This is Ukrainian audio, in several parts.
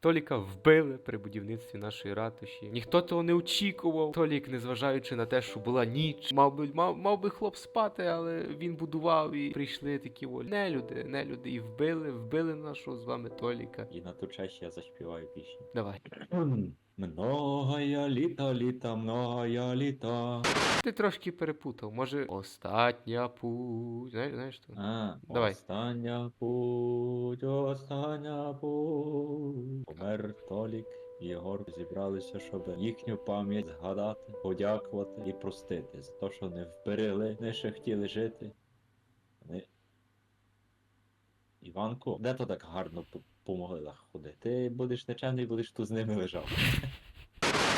Толіка вбили при будівництві нашої ратуші. Ніхто того не очікував. Толік, незважаючи на те, що була ніч, мав би мав, мав би хлоп спати, але він будував і прийшли такі волі. Нелюди, нелюди, і вбили, вбили нашого з вами Толіка. І на ту честь я заспіваю пісню. Давай. Многая літа, літа, многая літа. Ти трошки перепутав. Може, остання путь. Знаєш, знаєш що? А, Давай. Остання путь, остання путь. Помер Толік і Єгор зібралися, щоб їхню пам'ять згадати, подякувати і простити за те, що не вберегли, не ще хотіли жити. Вони... Іванко, де то так гарно по, могилах ходити? Ти будеш нечемний, будеш тут з ними лежав.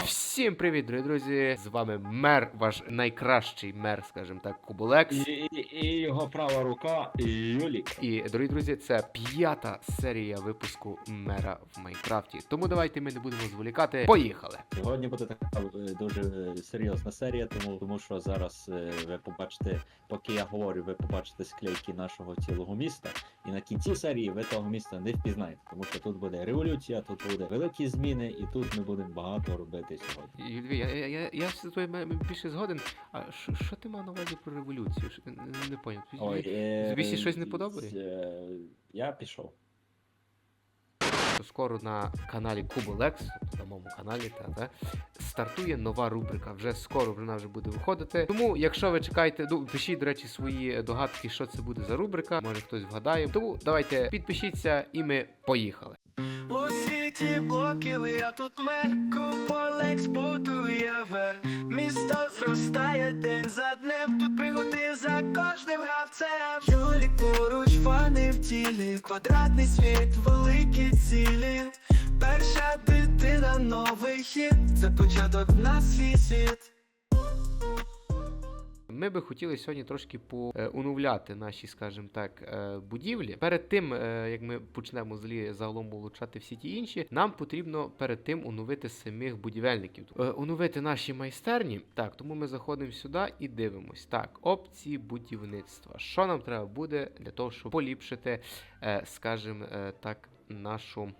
Всім привіт, дорогі друзі! З вами мер, ваш найкращий мер, скажімо так, Куболекс. І, і, і його права рука, Юлік. І, дорогі друзі, це п'ята серія випуску мера в Майнкрафті. Тому давайте ми не будемо зволікати. Поїхали! Сьогодні буде така е, дуже е, серйозна серія, тому, тому що зараз е, ви побачите, поки я говорю, ви побачите склейки нашого цілого міста. І на кінці серії ви того міста не впізнаєте, тому що тут буде революція, тут буде великі зміни, і тут ми будемо багато робити сьогодні. Юльві, я, я, я, я з тобою більше згоден. А що, що ти мав на увазі про революцію? Що- Не, не поняв. Ой, е, Тобі ще щось не подобає? е, Я пішов. що скоро на каналі Куболекс, тобто на моєму каналі, та, та, стартує нова рубрика. Вже скоро вона вже буде виходити. Тому, якщо ви чекаєте, ну пишіть, до речі, свої догадки, що це буде за рубрика. Може хтось вгадає. Тому давайте підпишіться і ми поїхали. Світі блоки, я тут мер, полекс будує вер. Місто зростає день за днем, тут пригоди за кожним гравцем. Юлік поруч, фани в тілі, квадратний світ, великі цілі. Перша дитина, новий хід, це початок на свій світ. Ми би хотіли сьогодні трошки поуновляти наші, скажімо так, е, будівлі. Перед тим, е, як ми почнемо злі загалом улучшати всі ті інші, нам потрібно перед тим оновити самих будівельників. Е, Оновити наші майстерні. Так, тому ми заходимо сюди і дивимось. Так, опції будівництва. Що нам треба буде для того, щоб поліпшити, е, скажімо е, так, нашу.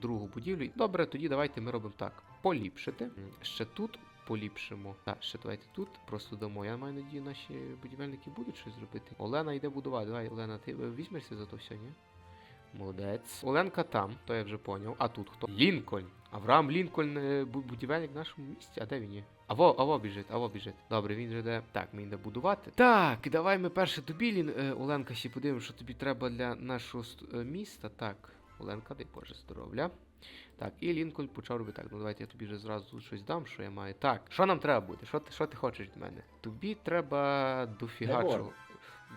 Другу будівлю. Добре, тоді давайте ми робимо так: поліпшити. Ще тут поліпшимо. Так, ще давайте тут просто дамо. Я маю надію, наші будівельники будуть щось зробити. Олена йде будувати. Давай, Олена, ти візьмешся за то все, ні? Молодець. Оленка там, то я вже поняв. А тут хто? Лінкольн. Авраам Лінкольн, е, будівельник в нашому місті. А де він є? Аво, аво біжить, аво біжить. Добре, він же де. Так, він йде будувати. Так, давай ми перше тобі, Лін, е, Оленка, ще подивимося, що тобі треба для нашого е, міста. Так, Оленка, дай Боже здоров'я. Так, і Лінкольн почав робити так. Ну давайте я тобі вже зразу щось дам, що я маю. Так, що нам треба буде? Що ти, що ти хочеш від мене? Тобі треба дофіга чого.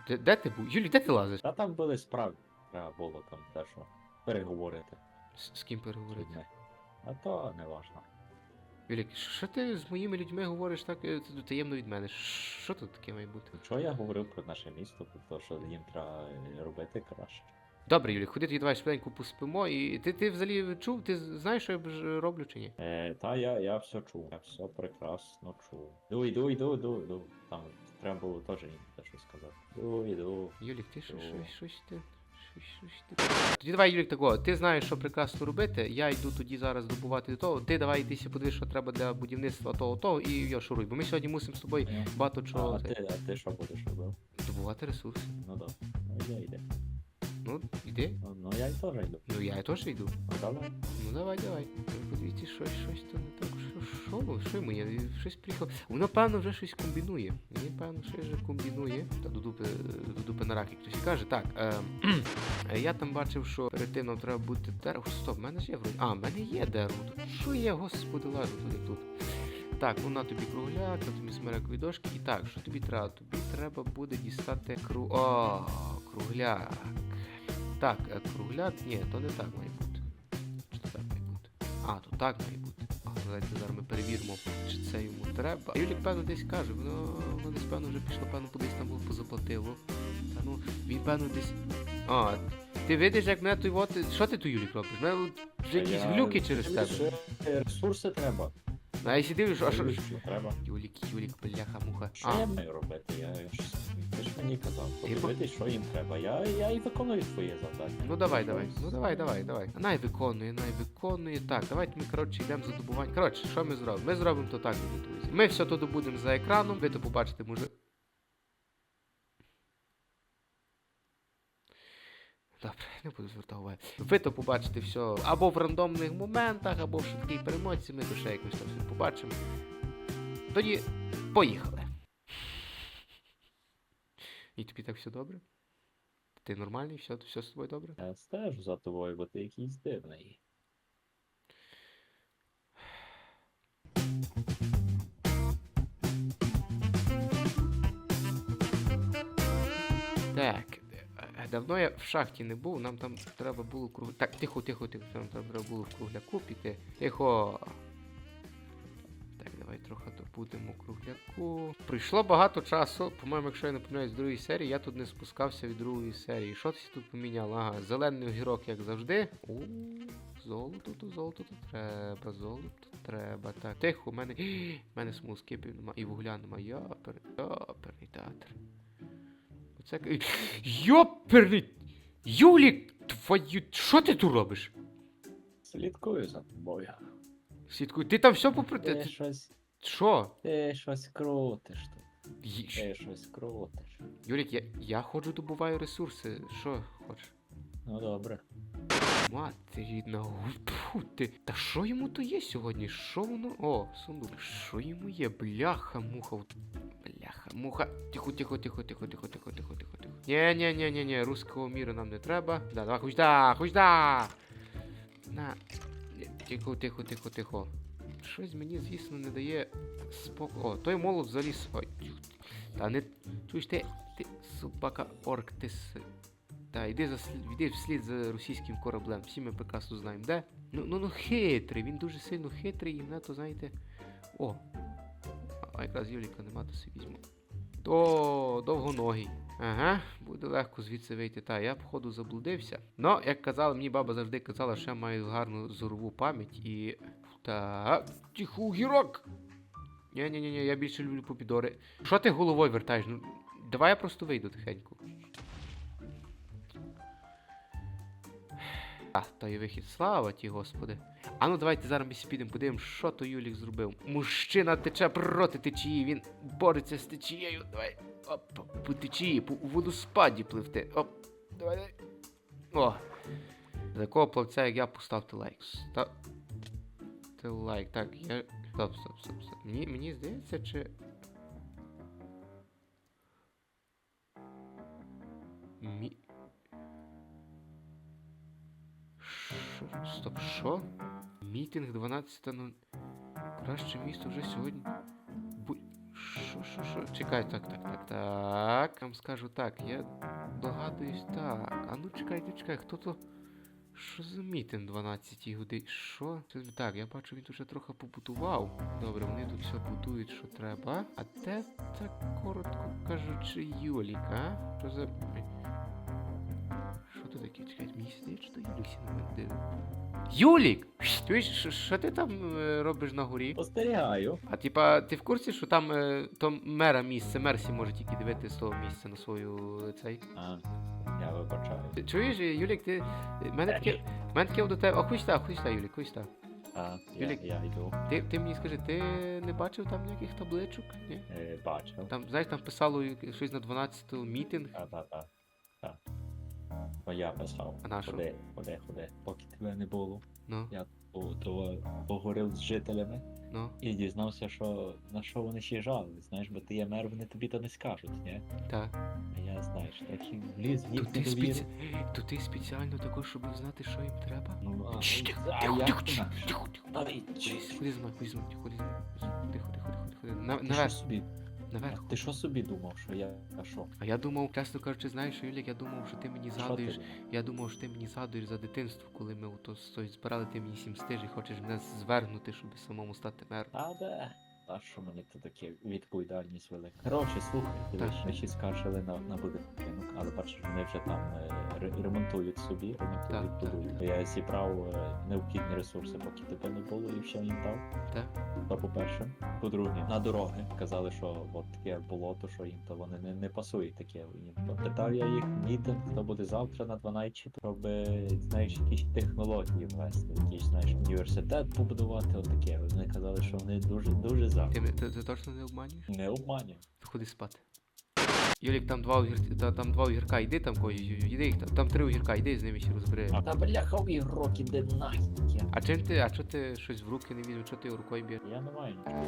Де, де ти був? Юлі, де ти лазиш? Та там були справи. Треба було там те, що переговорити. З, з ким переговорити? людьми. А то не важно. Юлік, що ти з моїми людьми говориш так е, таємно від мене? Що тут таке має бути? Що я говорив про наше місто, про те, що їм треба е, робити краще. Добре, Юлік, ходи тоді давай швиденько поспимо. І ти, ти взагалі чув? Ти знаєш, що я роблю чи ні? Е, та я, я все чув, я все прекрасно чув. Йду, йду, йду, йду, йду. Там треба було теж щось сказати. Йду, йду. Юлік, ти що, щось, ти. Тоді давай, Юлік, такого. Ти знаєш, що прекрасно робити. Я йду тоді зараз добувати до того. Ти давай йдися подивись, що треба для будівництва того, того, і я шуруй. Бо ми сьогодні мусимо з тобою багато чого а, ти, а ти що будеш робив? добувати ресурси. Ну да. Ну йде, йде. Ну, йди. Ну, ну я й теж йду. Ну я теж йду. Ну давай. Ну давай, давай. Ну, Подивіться, щось, щось то не так. Що, що, що йому? Щось приїхав. Воно, певно, вже щось комбінує. Він, певно, щось вже комбінує. Та до дупи, до дупи на раки хтось каже. Так, е, е, я там бачив, що перед тим нам треба бути дерево. Стоп, в мене ж є вроді. А, в мене є дерево. Тут що є, господи, лажу туди тут. Так, ну на тобі кругляк, на тобі смерекові дошки. І так, що тобі треба? Тобі треба буде дістати кру. О, кругляк. Так, кругляк. Ні, то не так має бути. Чи то так має бути? А, то так має бути. А, давайте зараз ми перевіримо, чи це йому треба. Юлік, певно, десь каже, воно, воно десь певно вже пішло, певно, кудись там було позаплатило. Та ну, він певно десь. А, ти видиш, як мене той от. Що ти тут, Юлік, робиш? У Мене от вже якісь я- глюки через тебе. Ще Ресурси треба. А якщо дивиш, а що? Треба. Юлік, Юлік, бляха, муха. Що А, я маю робити? Я мені казав, Ти подивитись, що їм треба. Я, я і виконую своє завдання. Ну давай, давай. Ну давай, давай, давай. Най виконує, най виконує. Так, давайте ми, коротше, йдемо за добування. Коротше, що ми зробимо? Ми зробимо то так, друзі. Ми все то добудемо за екраном, ви то побачите, може. Добре, не буду звертати уваги. Ви то побачите все або в рандомних моментах, або в швидкій перемоці, ми то ще якось там все побачимо. Тоді поїхали. І тобі так все добре? Ти нормальний, все, все з тобою добре? Я стежу за тобою, бо ти якийсь дивний. Так. е, Давно я в шахті не був, нам там треба було круг. Так, тихо, тихо, тихо, нам там треба було в кругляку піти. Тихо. Давай трохи добудемо кругляку. Пройшло багато часу. По-моєму, якщо я не помиляюсь з другої серії, я тут не спускався від другої серії. Що ти тут поміняло? Ага, зелений огірок, як завжди. У, золото, то золото то треба, золото треба. Так, тихо, у мене. У мене смолоскипів нема і вугля нема. Япер, яперний театр. Оце. Йоперний! Юлік! Твою. Що ти тут робиш? Слідкую за тобою. Слідкуй, ти там все попри. Ти щось, Що? ти щось крутиш тут. Й- Ти щось крутиш. Юлік, я, я ходжу добуваю ресурси. Що хочеш? Ну добре. Мати рідна, тьфу ти. Та що йому то є сьогодні? Що воно? О, сундук. Що йому є? Бляха, муха. Бляха, муха. Тихо, тихо, тихо, тихо, тихо, тихо, тихо, тихо, тихо. Ні, ні, ні, ні, ні, руського міра нам не треба. Да, давай, хоч да, хоч да. На. Тихо, тихо, тихо, тихо. Щось мені, звісно, не дає спокою. О, той молот заліз. Ой. Та не. Чуєш ти, ти, собака орк, ти с... Та йди за йди вслід за російським кораблем. Всі ми прекрасно знаємо, де. Ну, ну, ну хитрий, він дуже сильно хитрий і мене то, знаєте. О. А якраз Юліка нема, то собі візьму. То довгоногий. Ага, буде легко звідси вийти. Та, я походу заблудився. Ну, як казала, мені баба завжди казала, що я маю гарну зорову пам'ять і. Так. Тихо, гірок! ні ні ні я більше люблю попідори. Що ти головою вертаєш? Ну, давай я просто вийду тихенько. А, то є вихід, слава ті, господи. А ну давайте зараз ми підемо подивимось, що то Юлік зробив. Мужчина тече проти течії, він бореться з течією. Давай. Оп, по течії, по водоспаді пливти. Оп, давай, давай. О. За такого плавця, як я, поставте лайк. Ставте лайк. Так, я. Стоп, стоп, стоп, стоп. Мені, мені здається, чи. Мі... Шо? Стоп, що? Мітинг 12.00. Краще місто вже сьогодні. Що, що, що? Чекай, так, так, так, так. Вам скажу так, я догадуюсь так. А ну чекайте, чекай, хто то. Що за мітинг 12 годин? Що? Так, я бачу, він вже трохи побудував. Добре, вони тут все будують, що треба. А де так коротко кажучи, Юлік, а? Що за. Що тут таке? Чекай, мені здається, що Юлік на мене. Юлік! Чуєш, що- ти там е, робиш на горі? Спостерігаю. А типа, ти в курсі, що там е, то мера місце, мерсі може тільки дивитися з того місця на свою е, цей. А, я вибачаю. Чуєш, е, Юлік, ти. Мене таке. Мене таке до тебе. О, хуй ста, Юлік, хуй ста. А, Юлік. я йду. Ти, ти мені скажи, ти не бачив там ніяких табличок? Ні? Е, бачив. Там, знаєш, там писало щось на 12 мітинг. Та, та, та. То я писав. А на що? Ходи, ходи, ходи. Поки тебе не було. Ну, Я то, то поговорив з жителями ну, і дізнався, що на що вони ще жалують. Знаєш, бо ти є мер, вони тобі то не скажуть, ні? так. А я знаєш, так і вліз в ти, довіру. спеці... То ти спеціально також, щоб знати, що їм треба? Ну, а, Чш, ну, Тихо, а тихо, як тихо, тихо, тихо, тихо. Ай, Ходи, чись. Ходи зі мною, ходи зі мною, ходи зі мною. Тихо, тихо, тихо, тихо. На, наверх, собі? Наверх. Ти що собі думав, що я а що? А я думав, чесно кажучи, знаєш, Юлік, я думав, що ти мені згадуєш. ти? Я думав, що ти мені згадуєш за дитинство, коли ми ото збирали, ти мені сім стиж і хочеш мене звергнути, щоб самому стати мером. А де? А що мені тут таке відповідальність велика? Коротше, слухай, дивись, Так. ми ще скаржили на, на будинок, але бачиш, вони вже там е, ремонтують собі, ремонтують, Так, так, будують. так. Я зібрав е, необхідні ресурси, поки тебе не було, і все їм дав. Так. То по-перше. По-друге, на дороги казали, що от таке болото, що їм то вони не, не пасують таке. Їм то питав я їх мітинг, хто буде завтра на 12, щоб знаєш, якісь технології ввести, якийсь знаєш університет побудувати, отаке. Вони казали, що вони дуже дуже за. Ти, ти, ти точно не обманюєш? Не обманюй. Ходи спати. Юлік, там два огір... та, там два огірка, йди там когось, йди їх там, там три огірка, йди з ними ще розбери. А та бляха в ігрок іде нахер. А чим ти, а чого ти щось в руки не візьмеш, чого ти рукою б'єш? Я не маю нічого.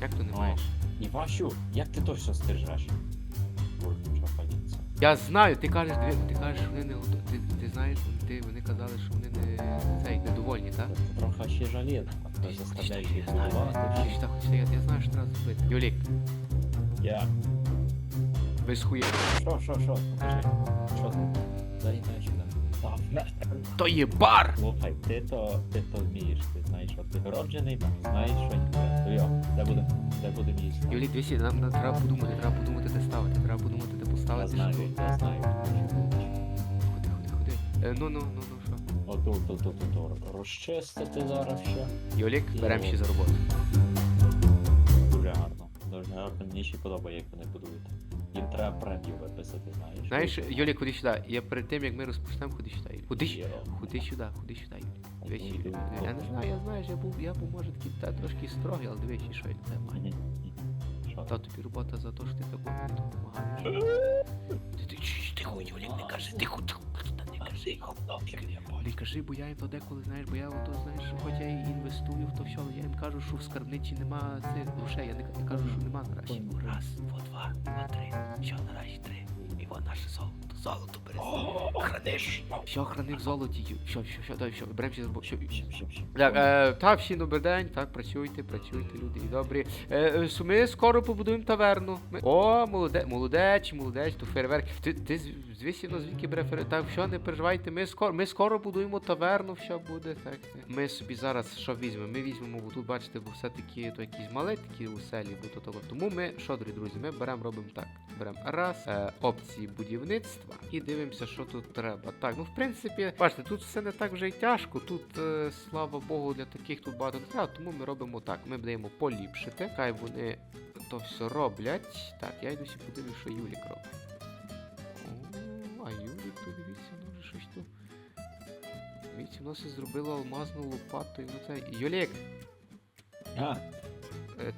Як то не маєш? І Ващу, як ти точно стережеш? Бурча паліться. Я знаю, ти кажеш, ти кажеш, вони не готові. Ти, ти знаєш, ти, вони казали, що вони не цей, недовольні, так? Трохи ще жаліє, хто їх будувати. Так, я, я знаю, що треба зробити. Юлік, Я. без хуя. Що, що, що? Покажи. Що ти? Дай дай сюди. Та, То є бар! Слухай, ти то, ти то вмієш, ти знаєш, що ти городжений, знаєш, що ні. Йо, де буде, де буде місце? Юлік, дивіться, нам треба подумати, треба подумати, де ставити, треба подумати, де Я знаю, я знаю. Ходи, ходи, ходи. Е, ну, ну, ну, ну, що? Отут, тут, тут, тут, розчистити зараз ще. Юлік, беремо ще за роботу. Дуже гарно. Дуже гарно, мені ще подобає, як вони будують. Їм треба премію виписати, знаєш. Знаєш, Юлік, ходи сюди. Я перед тим, як ми розпочнемо, ходи сюди. Ходи, сю- ходи сюди, ходи сюди. Юлік. Дивись, Юлік. Я не знаю, я знаю, я був, я був, може, такий та, трошки строгий, але дивись, що я це маю. Що? Та тобі робота за те, що ти так мені допомагаєш. Ти, ти, чш, тихо, Юлік, не кажи, тихо, тихо, та не кажи. Не кажи, бо я їм то деколи, знаєш, бо я ото, знаєш, хоч я і інвестую в то все, але я їм кажу, що в скарбниці нема цих грошей, я не, не кажу, що нема наразі. Раз, во два, во три, що наразі три. І во наше золото, золото бери. Храниш. Що хранив золоті? Що, що, що, дай, що, беремо з роботи, що, так, е, так, всім добрий день, так, працюйте, працюйте, люди і добрі. Е, е, ми скоро побудуємо таверну. Ми... О, молоде, молодець, молодець, то фейерверк. Ти, ти звісно, звідки бере фейерверк? Так, що, не переживайте, ми скоро, ми скоро будуємо таверну, все буде, так. Ми собі зараз що візьмемо? Ми візьмемо, бо тут, бачите, бо все-таки то якісь мали такі у селі, бо то того. Тому ми, що, дорогі друзі, ми беремо, робимо так. Беремо раз, е, опції будівництва і дивимося, що тут треба. Так, ну в принципі, бачите, тут все не так вже й тяжко. Тут, е, слава Богу, для таких тут багато не треба, тому ми робимо так. Ми будемо поліпшити. Хай вони то все роблять. Так, я йду сі подивлюсь, що Юлік робить. О, а Юлік, то дивіться, ну вже щось тут. Дивіться, воно все зробило алмазну лопату і ну це. Юлік! А,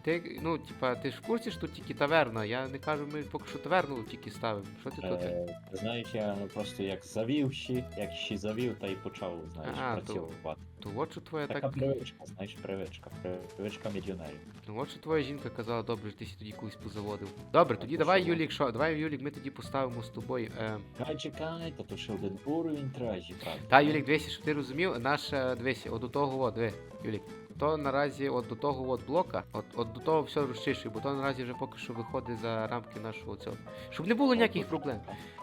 Ти, ну, типа, ти ж в курсі, що тут тільки таверна. Я не кажу, ми поки що таверну тільки ставимо. Що ти тут? е, знаєш, я просто як завів ще, як ще завів, та й почав, знаєш, А, то- працювати. То от що твоя Така так. привичка, знаєш, привичка, привичка мільйонерів. Ну от що твоя жінка казала, добре, що ти сі тоді колись позаводив. Добре, тоді то давай, що? Юлік, що? Давай, Юлік, ми тоді поставимо з тобою. Е... Чекай, чекай, та то ще один уровень треба зібрати. Та, Юлік, дивися, щоб ти розумів, наша, дивися, от до того, от, диви, Юлік. То наразі от до того от блока, от, от до того все розчищує, бо то наразі вже поки що виходить за рамки нашого цього. Щоб не було ніяких проблем.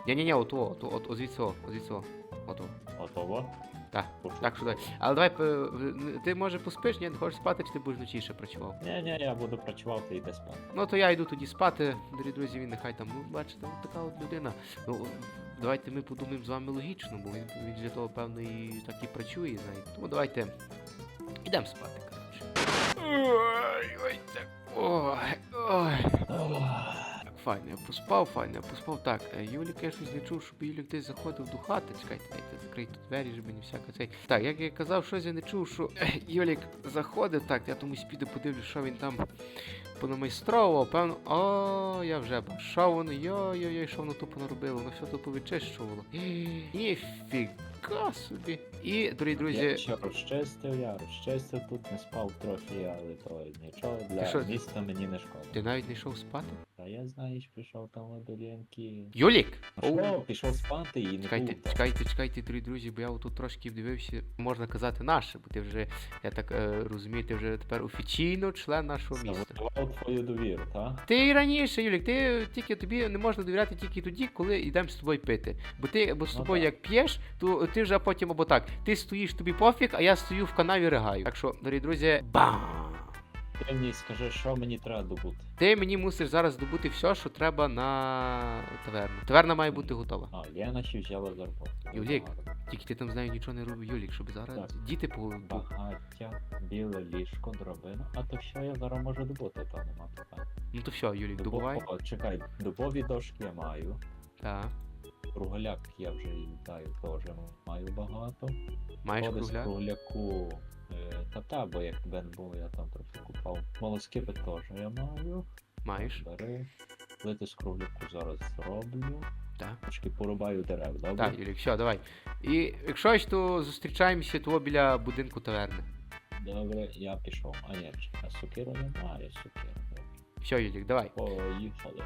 Ні-ні-ні, от, от, от, от, от звідси, от звідси, от, от. Готово? Так. Так що дай. Але давай, е, ти може поспиш, ні, не хочеш спати, чи ти будеш вночі ще працював? Ні, ні, я буду працювати і йде спати. Ну то я йду тоді спати, дорогі друзі, він нехай там, ну бачите, от така от людина. Ну давайте ми подумаємо з вами логічно, бо він, він для того, певно, і так і працює, знаєте. Тому давайте йдемо спати. Ой, ой, так. Ой, ой. Файно, я поспав, файно, я поспав. Так, е, Юлік, я щось не чув, щоб Юлік десь заходив до хати. Чекайте, дайте закрийте двері, щоб не всяке цей. Так, як я казав, щось я не чув, що е, Юлік заходив, так, я тому піду подивлюсь, що він там понамайстровував, певно. О, я вже бачу. Що воно, йой-йой-йой, що воно тупо наробило, воно все тупо відчищувало. Ніфіга собі. І, дорогі друзі, Я ще розчистив, я розчистив, тут не спав трохи, але то нічого, для що? міста мені не шкода. ти навіть не йшов спати? Та я, знаєш, пішов там до. Юлік! А що, пішов спати і не Чекайте, був чекайте, чекайте, дорогі друзі, бо я тут трошки вдивився, можна казати, наше, бо ти вже, я так е, розумію, ти вже тепер офіційно член нашого міста. Завоював твою довіру, так? Ти і раніше, Юлік, ти тільки тобі не можна довіряти тільки тоді, коли йдемо з тобою пити. Бо ти бо з Ну тобою так. як п'єш, то ти вже потім або так. Ти стоїш тобі пофіг, а я стою в канаві ригаю. Так що, дорогі друзі, бам! Ти мені скажи, що мені треба добути. Ти мені мусиш зараз здобути все, що треба на таверну. Таверна має бути готова. А, я наче взяла зарплату. Юлік. Тільки ти там з нею нічого не робив, Юлік, щоб зараз Так. діти по. Багаття, біле ліжко, дробина. А то що я зараз можу добути, то нема питань. Ну то все, Юлік, Дубо- добувай. О, чекай, дубові дошки я маю. Так. Кругляк я вже вітаю, теж маю багато. Маєш кругляк? кругляку. Е, Та-та, бо як бен був, я там трохи купав. Молоскипи теж я маю. Маєш? Бери. Плити з кругляку зараз зроблю. Так. Трошки порубаю дерев, добре? Так, Юлік, все, давай. І якщо ж, то зустрічаємося того біля будинку таверни. Добре, я пішов. А ні, а сокиру немає, сокиру. Все, Юлік, давай. Поїхали.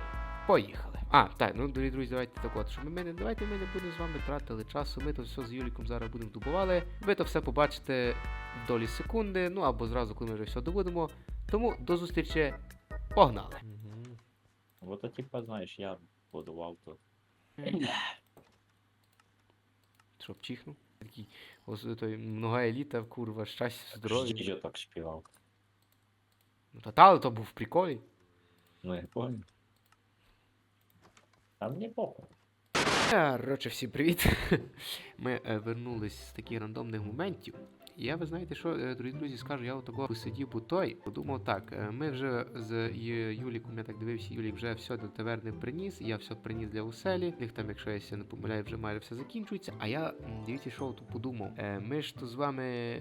Поїхали. А, так, ну дорогі друзі, давайте так от, щоб ми не давайте ми не будемо з вами тратили часу. Ми то все з Юліком зараз будемо дубували. Ви то все побачите в долі секунди, ну або зразу, коли ми вже все добудемо. Тому до зустрічі. Погнали! Вот то типа, знаєш, я будував тут. Щоб чихнув. Такий ось той много еліта, курва, щастя, здоров'я. Я так співав. Ну та та, але то був приколі. Ну я понял. А мені похуй. Коротше, всім привіт. Ми е, вернулись з таких рандомних моментів. Я, ви знаєте, що, е, дорогі друзі, скажу, я отако посидів у той, подумав так, е, ми вже з Юліком, я так дивився, Юлік вже все до таверни приніс, я все приніс для уселі. В них там, якщо я не помиляю, вже майже все закінчується. А я, дивіться, що тут подумав. Е, Ми ж то з вами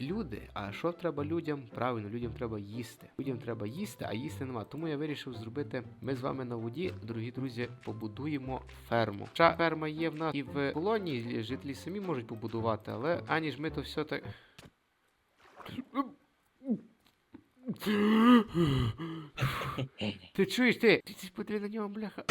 люди, а що треба людям? Правильно, людям треба їсти. Людям треба їсти, а їсти нема. Тому я вирішив зробити. Ми з вами на воді, дорогі друзі, побудуємо ферму. Хоча ферма є в нас і в колонії, жителі самі можуть побудувати, але аніж ми то все так. Ти чуєш ти? Ти подиви на нього, бляха.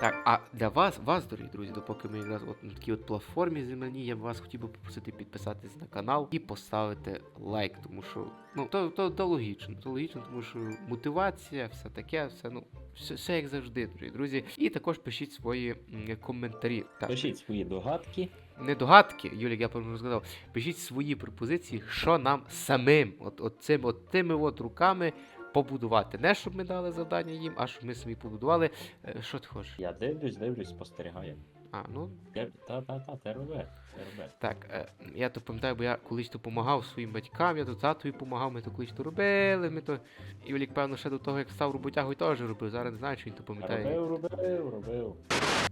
Так, а для вас, вас, дорогі друзі, допоки ми якраз от на такій от платформі земляній, я б вас хотів би попросити підписатись на канал і поставити лайк, тому що ну то, то, то логічно, то логічно, тому що мотивація, все таке, все ну все, все як завжди, дорогі друзі. І також пишіть свої м, коментарі. Так. Пишіть свої догадки. Не догадки, Юлік, я сказав. Пишіть свої пропозиції, що нам самим, от, от цим, от тими от руками побудувати. Не щоб ми дали завдання їм, а щоб ми самі побудували. Е, Що ти хочеш? Я дивлюсь, дивлюсь, спостерігаю. А, ну Та-та-та, ти роби, ти роби. Так, е, я то пам'ятаю, бо я колись то допомагав своїм батькам, я то татові допомагав, ми то колись то робили. Ми то... Юлік, певно, ще до того, як став роботягою, теж робив. Зараз не знаю, чи він то пам'ятає. Робив, робив, робив.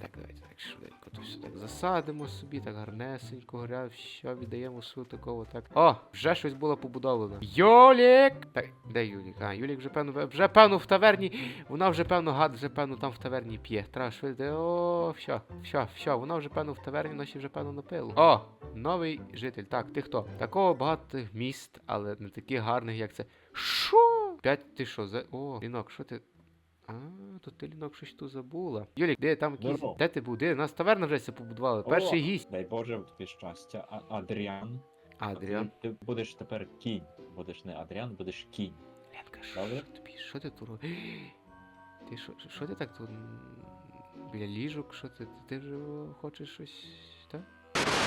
Так, давайте так швидко то все так засадимо собі, так гарнесенько, горя, все віддаємо су такого так. О, вже щось було побудовано. Юлік! Так, де Юлік? А, Юлік вже певно, вже певно в таверні. Вона вже певно гад, вже певно там в таверні п'є. Треба швидко. О, все, все, все, вона вже певно в таверні, ще вже певно напила. О, новий житель. Так, ти хто? Такого багато міст, але не таких гарних, як це. Що? П'ять ти що? За. О, Лінок, що ти? А, то ти лінок щось тут забула. Юлік, де там якийсь. Здорово. Де ти був? Де? Нас таверна вже ся побудували. Перший гість. Дай Боже тобі щастя. А, Адріан. Адріан. Ти, ти будеш тепер кінь. Будеш не Адріан, будеш кінь. Ленка, що Добре. тобі? Що ти тут робиш? Ти що, що ти так тут біля ліжок? Що ти? Ти вже хочеш щось?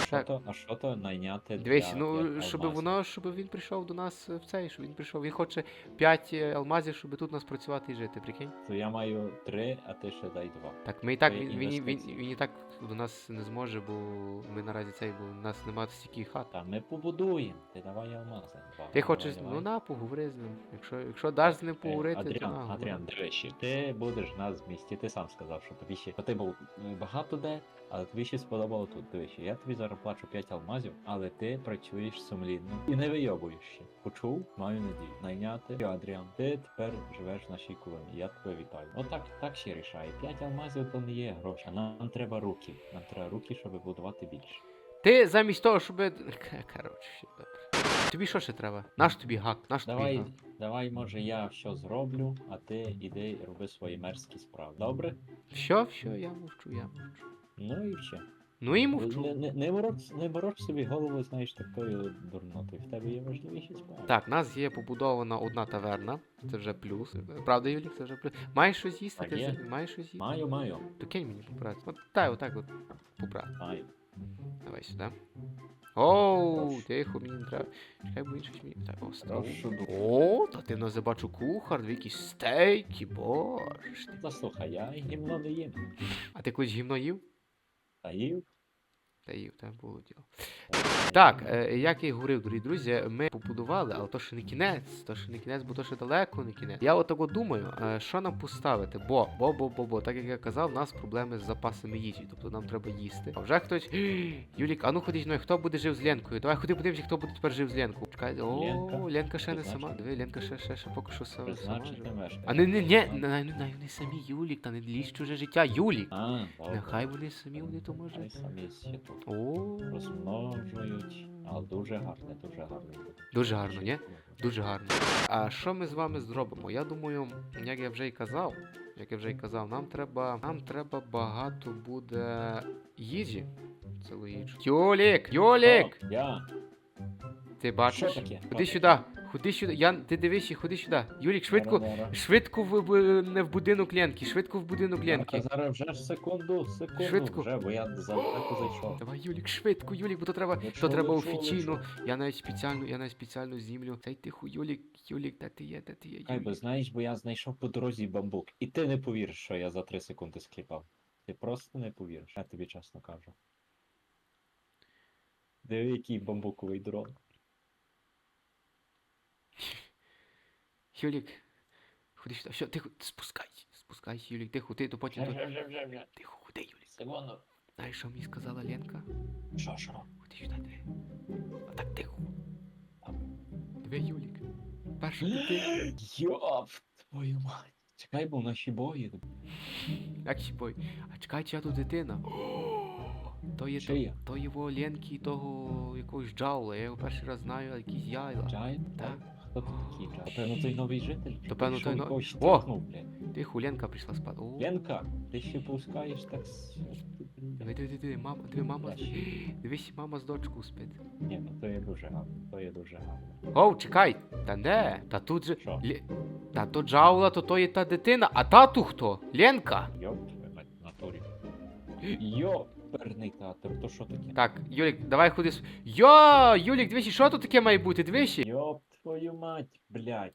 Що то, а що то найняти Дивись, для, ну для щоб алмазів? воно, щоб він прийшов до нас в цей, щоб він прийшов. Він хоче 5 алмазів, щоб тут у нас працювати і жити, прикинь. То я маю три, а ти ще дай два. Так, ми і так, він, він, він, інвестиції. він і так до нас не зможе, бо ми наразі цей, бо у нас немає стільки хат. Та ми побудуємо. Ти давай алмази. Два. Ти Давай, хочеш, давай. ну на, поговори з ним. Якщо, якщо даш з ним Е, поговорити, то Адріан, на. говори. Адріан, дивись, ти будеш в нас в місті, ти сам сказав, що тобі ще ти був е, багато де, але тобі ще сподобало тут. Дивись, я тобі зараз плачу 5 алмазів, але ти працюєш сумлінно і не вийобуєш ще. Почув? Маю надію. Найняти Адріан. Ти тепер живеш в нашій колонії. Я тебе вітаю. Отак так ще рішає. 5 алмазів то не є гроші. а Нам треба руки. Нам треба руки, щоб будувати більше. Ти замість того, щоб. Коротше, все добре. Тобі що ще треба? Наш тобі гак, наш тобі Давай, гак. давай, може, я все зроблю, а ти іди роби свої мерзкі справи. Добре? Все, все, я мовчу, я мовчу. Ну і все. Ну і Не, мовчу. не, не, мороч, не мороч собі голову, знаєш, такою дурнотою. В тебе є важливіші справи. Так, в нас є побудована одна таверна, це вже плюс. Правда, Юлік, це вже плюс. Маєш щось їсти? Так Ти є. маєш щось їсти? Маю, маю. То кинь мені побрати. От дай отак от побрати. Маю. Давай сюди. Оу, тихо, мені не треба. Чекай, бо він щось мені. Так, о, став. О, та ти в нас я бачу кухар, дві якісь стейки, боже. Та слухай, я гімно не їм. А ти колись гімно їв? Та Та їв, там було діло. Так, е, як я й говорив, дорогі друзі, ми побудували, але то ще не кінець, то ще не кінець, бо то ще далеко не кінець. Я отако думаю, е, що нам поставити, бо, бо, бо, бо, бо, так як я казав, у нас проблеми з запасами їжі, тобто нам треба їсти. А вже хтось. Юлік, а ну ходіть, ну хто буде жив з Ленкою? Давай ходи подивимося, хто буде тепер жив з Ленкою. Чекай, о, Ленка? Ще не сама. Диви, Ленка ще, ще, ще поки що сама. А не, не, не, не, не, не, не самі Юлік, та не лізь в чуже життя, Юлік. Нехай вони самі, вони то може. Розмножують. Але дуже гарне, дуже гарне. Дуже гарно, ні? Дуже гарно. А що ми з вами зробимо? Я думаю, як я вже й казав, як я вже й казав, нам треба. Нам треба багато буде їжі. Це логічно. Юлік! Юлік! Я. Ти бачиш? Що таке? Ходи сюди, ходи сюди. Я, ти дивись і ходи сюди. Юлік, швидко, Мора-мора. швидко в, в, не в будинок Ленки, швидко в будинок Ленки. зараз вже ж секунду, секунду. Швидко. Вже, бо я задалеко зайшов. Давай, Юлік, швидко, Юлік, бо то треба, Лечу, то треба лечу, офіційно. Я навіть спеціально, я навіть спеціально знімлю. Та й тихо, Юлік, Юлік, де ти є, де ти є, Хай би знаєш, бо я знайшов по дорозі бамбук. І ти не повіриш, що я за 3 секунди скліпав. Ти просто не повіриш, я тобі чесно кажу. Диви, який бамбуковий дрон. Юлік, ходи сюди, все, тихо, спускайся, спускайся, Юлік, тихо, ти то потім Вже, вже, вже, вже, вже. Тихо, ходи, Юлік. Секунду. Знаєш, що мені сказала Ленка? Що, що? Ходи сюди, диви. А так тихо. Диви, Юлік. Перша дитина. Йоп, твою мать. Чекай, бо наші бої. Як ще бой? А чекай, чия тут дитина? То є, то, Чия? то його Ленки і того якогось джаула. Я його перший раз знаю, а якісь яйла. Джайн? Так. Хто ти такий Джайн? Певно, той новий житель? То, певно, той він но- О! штовхнув, блядь? Тихо, Ленка прийшла спати. О, Ленка, ти ще пускаєш так. с- диви, диви, диви, мама, диви, мама. Бачиш? Дивись, мама з дочкою спить. Ні, ну то є дуже гарно, то є дуже гарно. Оу, чекай! Та не, та тут же. Що? Лє- Та то джаула, то то є та дитина, а тату хто? Ленка. Йоп, твою мать, в натурі. Йоперний театр, то що таке? Так, Юлік, давай ходи. с- Йо, Юлік, дивись, що тут таке має бути? Дивись. Йоп, твою мать, блядь.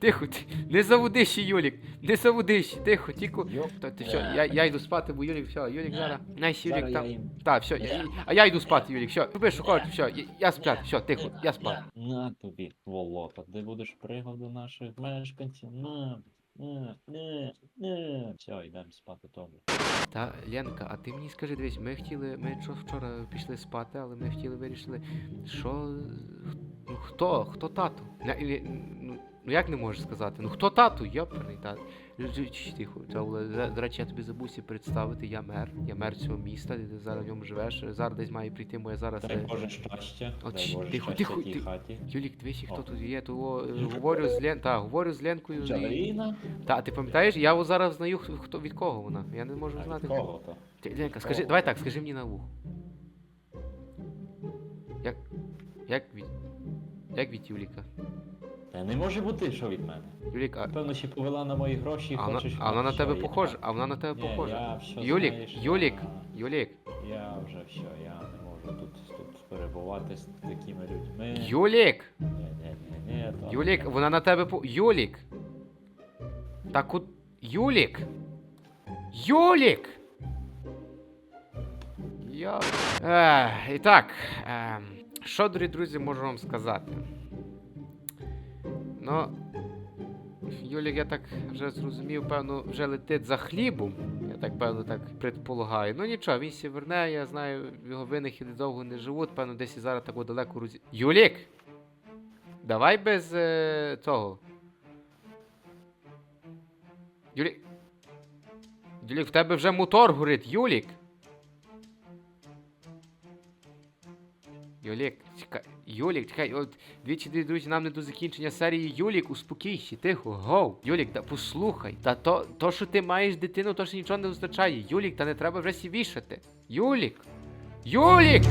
Тихо, ти, не заводи ще, Юлік, не заводи ще, тихо, тихо. Йоп. Та ти що, я, я йду спати, бо Юлік, все, Юлік зараз. Найс, Юлік Зараз я там. їм. Так, все, я, а я йду спати, Юлік, все. Роби, що хочеш, все, я, я спати, все, тихо, я спати. На тобі, волота, де будеш пригод до наших мешканців. На. Все, йдемо спати тому. Та, Ленка, а ти мені скажи, дивись, ми хотіли, ми що вчора пішли спати, але ми хотіли вирішили, що. Ну хто? Хто тату? Ну, ну як не можеш сказати? Ну хто тату? Тат. Тихо, до речі, я тобі забувся представити, я мер. Я мер цього міста, ти зараз в ньому живеш. Зараз десь має прийти моя зараз. Дай е, Боже щастя, От дай Боже тихо, щастя тихо, тій ти- хаті. Юлік, дивись, хто тут є, то е, говорю з Лен. Та, говорю з Ленкою. Джаліна? Та, ти пам'ятаєш, я зараз знаю, хто хто- від кого вона. Я не можу А знати. від кого то? Ти, Ленка, скажи, давай так, скажи мені на вухо. Як. Як від. Як від Юліка? Та не може бути, що від мене. Юлік, а, Певно, ще повела на мої гроші і а, вона, хочеш. а вона на тебе похожа, а вона на тебе Ні, похожа. я все Юлік, знаєш, Юлік, я- Юлік, Я вже все, я не можу тут, тут перебувати з такими людьми. Юлік! Ні, ні, ні, ні, то- Юлік, вона на тебе по. Юлік! Так от. Юлік! Юлік! Я. Е, і так. Е, що, дорогі друзі, можу вам сказати? Ну. Юлік, я так вже зрозумів, певно, вже летить за хлібом. Я так певно так предполагаю. Ну нічого, він сі верне, я знаю, його винахіди довго не живуть, певно, десь і зараз так далеко розі. Юлік! Давай без е, цього. Юлік. Юлік, в тебе вже мотор горить, Юлік. Юлік, чекай. Юлік, чекай, от двічі дві друзі, нам не до закінчення серії. Юлік, успокійся, тихо, гоу. Юлік, та послухай. Та то, то, що ти маєш дитину, то ж нічого не означає. Юлік, та не треба вже сі вішати. Юлік! Юлік!